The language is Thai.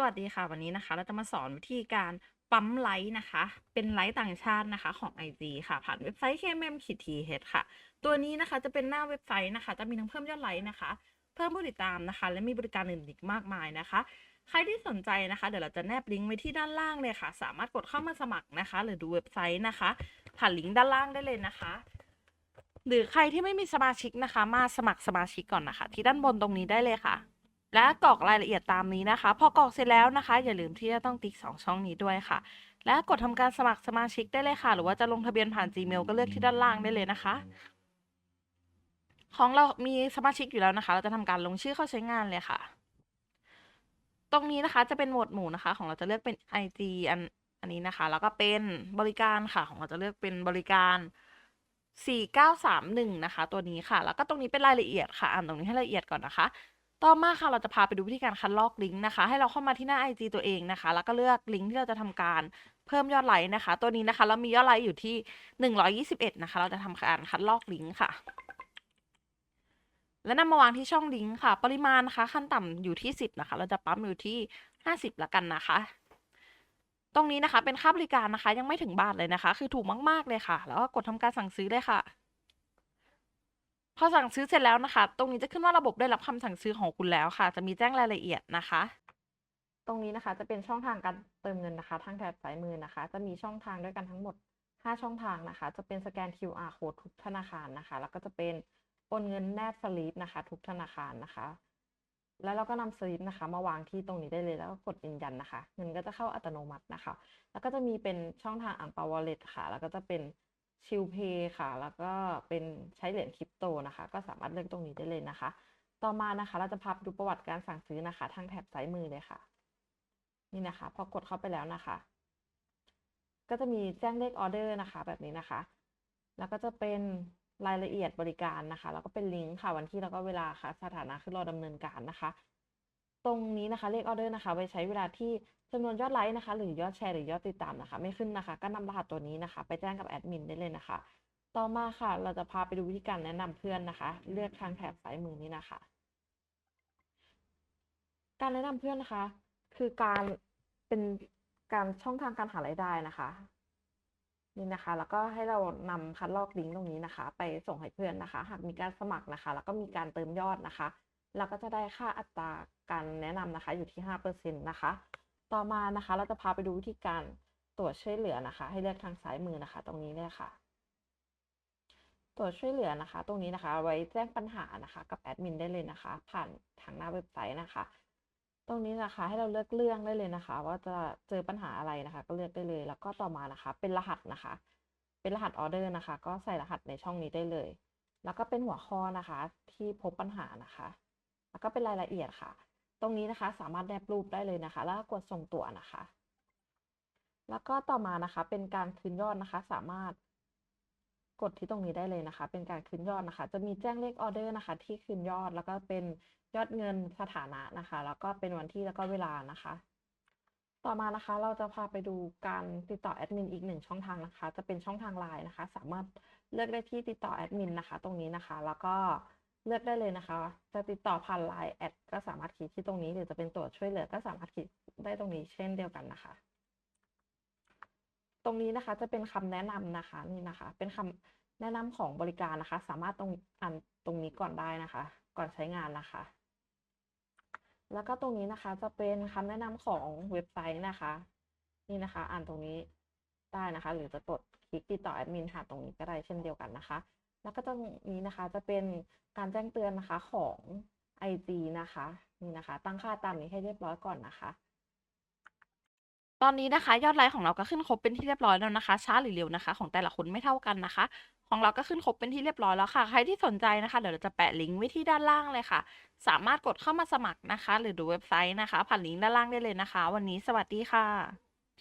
สวัสดีค่ะวันนี้นะคะ เราจะมาสอนวิธีการปั๊มไลค์นะคะ เป็นไลค์ต่างชาตินะคะของ IG ค่ะ ผ่านเว็บไซต์ kmm-th ค่ะ ตัวนี้นะคะจะเป็นหน้าเว็บไซต์นะคะ จะมีทั้งเพิ่มยอดไลค์นะคะ เพิ่มผู้ติดตามนะคะ และมีบริการอื่นอีกมากมายนะคะ ใครที่สนใจนะคะ เดี๋ยวเราจะแนบลิงก์ไว้ที่ด้านล่างเลยค่ะ สามารถกดเข้ามาสมัครนะคะ หรือดูเว็บไซต์นะคะ ผ่านลิงก์ด้านล่างได้เลยนะคะหรือใครที่ไม่มีสมาชิกนะคะ มาสมัครสมาชิกก่อนนะคะ ที่ด้านบนตรงนี้ได้เลยค่ะ และกรอกรายละเอียดตามนี้นะคะ พอกรอกเสร็จแล้วนะคะ อย่าลืมที่จะต้องติ๊กสองช่องนี้ด้วยค่ะ และกดทำการสมัครสมาชิกได้เลยค่ะ หรือว่าจะลงทะเบียนผ่าน Gmail ก็เลือกที่ด้านล่างได้เลยนะคะ ของเรามีสมาชิกอยู่แล้วนะคะ เราจะทำการลงชื่อเข้าใช้งานเลยค่ะ ตรงนี้นะคะจะเป็นหมวดหมู่นะคะ ของเราจะเลือกเป็น IG อันอันนี้นะคะ แล้วก็เป็นบริการค่ะ ของเราจะเลือกเป็นบริการ4931นะคะ ตัวนี้ค่ะ แล้วก็ตรงนี้เป็นรายละเอียดค่ะ อ่านตรงนี้ให้ละเอียดก่อนนะคะ ต่อมาค่ะเราจะพาไปดูวิธีการคัดลอกลิงก์นะคะ ให้เราเข้ามาที่หน้า IG ตัวเองนะคะ แล้วก็เลือกลิงก์ที่เราจะทำการเพิ่มยอดไลค์นะคะ ตัวนี้นะคะ เรามียอดไลค์อยู่ที่ 121 นะคะ เราจะทำการคัดลอกลิงก์ค่ะ และนำมาวางที่ช่องลิงก์ค่ะ ปริมาณนะคะ ขั้นต่ำอยู่ที่ 10 นะคะ เราจะปั๊มอยู่ที่ 50ละกันนะคะ ตรงนี้นะคะเป็นค่าบริการนะคะ ยังไม่ถึงบาทเลยนะคะ คือถูกมาก ๆเลยค่ะ แล้วก็กดทำการสั่งซื้อเลยค่ะ พอสั่งซื้อเสร็จแล้วนะคะ ตรงนี้จะขึ้นว่าระบบได้รับคำสั่งซื้อของคุณแล้วค่ะ จะมีแจ้งรายละเอียดนะคะ ตรงนี้นะคะจะเป็นช่องทางการเติมเงินนะคะ ทางแถบซ้ายมือนะคะ จะมีช่องทางด้วยกันทั้งหมด 5 ช่องทางนะคะ จะเป็นสแกน QR code ทุกธนาคารนะคะ แล้วก็จะเป็นโอนเงินแนบสลิปนะคะ ทุกธนาคารนะคะ แล้วเราก็นำสลิปนะคะ มาวางที่ตรงนี้ได้เลยแล้วก็กดยืนยันนะคะ เงินก็จะเข้าอัตโนมัตินะคะ แล้วก็จะมีเป็นช่องทางอ่างเปาวอลเล็ตค่ะ แล้วก็จะเป็น ชิลเพย์ค่ะ แล้วก็เป็นใช้เหรียญคริปโตนะคะ ก็สามารถเลือกตรงนี้ได้เลยนะคะ ต่อมานะคะ เราจะพาไปดูประวัติการสั่งซื้อนะคะ ทางแถบซ้ายมือเลยค่ะ นี่นะคะ พอกดเข้าไปแล้วนะคะ ก็จะมีแจ้งเลขออเดอร์นะคะ แบบนี้นะคะ แล้วก็จะเป็นรายละเอียดบริการนะคะ แล้วก็เป็นลิงก์ค่ะวันที่แล้วก็เวลาค่ะ สถานะคือรอดำเนินการนะคะ ตรงนี้นะคะเลขออเดอร์นะคะไว้ใช้เวลาที่ จำนวนยอดไลค์นะคะ หรือยอดแชร์หรือยอดติดตามนะคะ ไม่ขึ้นนะคะ ก็นำรหัสตัวนี้นะคะ ไปแจ้งกับแอดมินได้เลยนะคะ ต่อมาค่ะ เราจะพาไปดูวิธีการแนะนำเพื่อนนะคะ เลือกทางแถบซ้ายมือนี้นะคะ การแนะนำเพื่อนนะคะ คือการเป็นการช่องทางการหารายได้นะคะนี่นะคะ แล้วก็ให้เรานำคัดลอกลิงก์ตรงนี้นะคะ ไปส่งให้เพื่อนนะคะ หากมีการสมัครนะคะ แล้วก็มีการเติมยอดนะคะ เราก็จะได้ค่าอัตราการแนะนำนะคะ อยู่ที่ห้าเปอร์เซ็นต์นะคะ ต่อมานะคะ เราจะพาไปดูวิธีการตรวจช่วยเหลือนะคะ ให้เลือกทางซ้ายมือนะคะ ตรงนี้เลยค่ะตรวจช่วยเหลือนะคะ ตรงนี้นะคะ ไว้แจ้งปัญหานะคะ กับแอดมินได้เลยนะคะ ผ่านทางหน้าเว็บไซต์นะคะ ตรงนี้นะคะให้เราเลือกเรื่องได้เลยนะคะ ว่าจะเจอปัญหาอะไรนะคะ ก็เลือกได้เลย แล้วก็ต่อมานะคะ เป็นรหัสนะคะ เป็นรหัสออเดอร์นะคะ ก็ใส่รหัสในช่องนี้ได้เลย แล้วก็เป็นหัวข้อนะคะ ที่พบปัญหานะคะ แล้วก็เป็นรายละเอียดค่ะ ตรงนี้นะคะสามารถแนบรูปได้เลยนะคะ แล้วกดส่งตัวนะคะ แล้วก็ต่อมานะคะ เป็นการคืนยอดนะคะ สามารถกดที่ตรงนี้ได้เลยนะคะ เป็นการคืนยอดนะคะ จะมีแจ้งเลขออเดอร์นะคะ ที่คืนยอดแล้วก็เป็นยอดเงินสถานะนะคะ แล้วก็เป็นวันที่แล้วก็เวลานะคะ ต่อมานะคะ เราจะพาไปดูการติดต่อแอดมินอีกหนึ่งช่องทางนะคะ จะเป็นช่องทางไลน์นะคะ สามารถเลือกได้ที่ติดต่อแอดมินนะคะ ตรงนี้นะคะ แล้วก็ เลือกได้เลยนะคะ จะติดต่อผ่านไลน์แอดก็สามารถคลิกที่ตรงนี้ หรือจะเป็นตัวช่วยเหลือก็สามารถคลิกได้ตรงนี้เช่นเดียวกันนะคะ ตรงนี้นะคะจะเป็นคำแนะนำนะคะนี่นะคะ เป็นคำแนะนำของบริการนะคะ สามารถตรงอ่านตรงนี้ก่อนได้นะคะ ก่อนใช้งานนะคะ แล้วก็ตรงนี้นะคะจะเป็นคำแนะนำของเว็บไซต์นะคะ นี่นะคะ อ่านตรงนี้ได้นะคะ หรือจะกดคลิกติดต่อแอดมินผ่าตรงนี้ก็ได้เช่นเดียวกันนะคะ แล้วก็ตรงนี้นะคะจะเป็นการแจ้งเตือนนะคะของ IG นะคะนี่นะคะ ตั้งค่าตามนี้ให้เรียบร้อยก่อนนะคะ ตอนนี้นะคะยอดไลค์ของเราก็ขึ้นครบเป็นที่เรียบร้อยแล้วนะคะ ช้าหรือเร็วนะคะ ของแต่ละคนไม่เท่ากันนะคะ ของเราก็ขึ้นครบเป็นที่เรียบร้อยแล้วค่ะ ใครที่สนใจนะคะเดี๋ยวเราจะแปะลิงก์ไว้ที่ด้านล่างเลยค่ะ สามารถกดเข้ามาสมัครนะคะ หรือดูเว็บไซต์นะคะ ผ่านลิงก์ด้านล่างได้เลยนะคะ วันนี้สวัสดีค่ะ